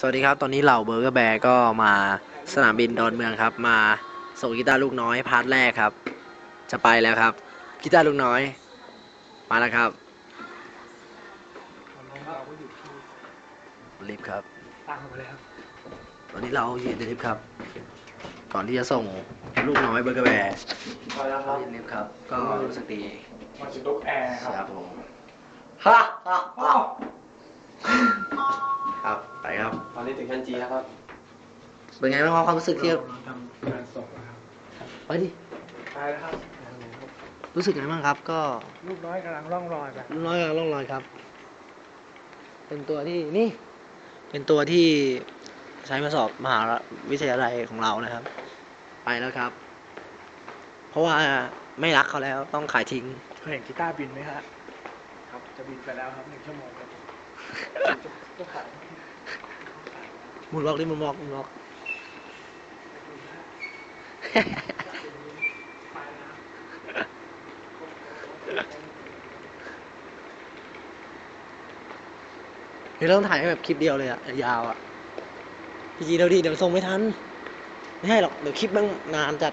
สวัสดีครับ ตอนนี้เหล่าเบอร์เกอร์แบร์ก็มาสนามบินดอนเมืองครับ มาส่งกีตาร์ลูกน้อยพาร์ทแรกครับ จะไปแล้วครับกีตาร์ลูกน้อย มาแล้วครับลิฟต์ครับตามมาเลยครับตอนนี้เราอยู่ในลิฟต์ครับ ก่อนที่จะส่งลูกน้อยเบอร์เกอร์แบร์ไปแล้วคเรารับอยู่ในลิฟต์ครับ ก็รู้สึกดีมาจุดลูกแอร์คครัรับบผมฮ่าฮ่าฮ่า อนนี้ถึงชั้นจีแล้วครับ เป็นไงบ้างครับความรู้สึกที่เราทำการส่งแล้วครับไปดิไปแล้วครับรู้สึกไงบ้างครับ ก็ลูกน้อยกำลังล่องลอยไปลูกน้อยกำลังล่องลอยครับ เป็นตัวที่นี่ เป็นตัวที่ใช้มาสอบมหาวิทยาลัยของเรานะครับ ไปแล้วครับ เพราะว่าไม่รักเขาแล้วต้องขายทิ้งเคยเห็นกีตาร์บินไหมฮะครับจะบินไปแล้วครับหนึ่งชั่วโมงครับก็ขายห มุนล็อกดิมุนล็อกมุนล็อก เดี๋ยวต้องถ่ายให้แบบคลิปเดียวเลยอะยาวอะพี่จีเดี๋ยวดิเดี๋ยวส่งไม่ทัน ไม่ให้หรอก เดี๋ยวคลิปมันนานจัด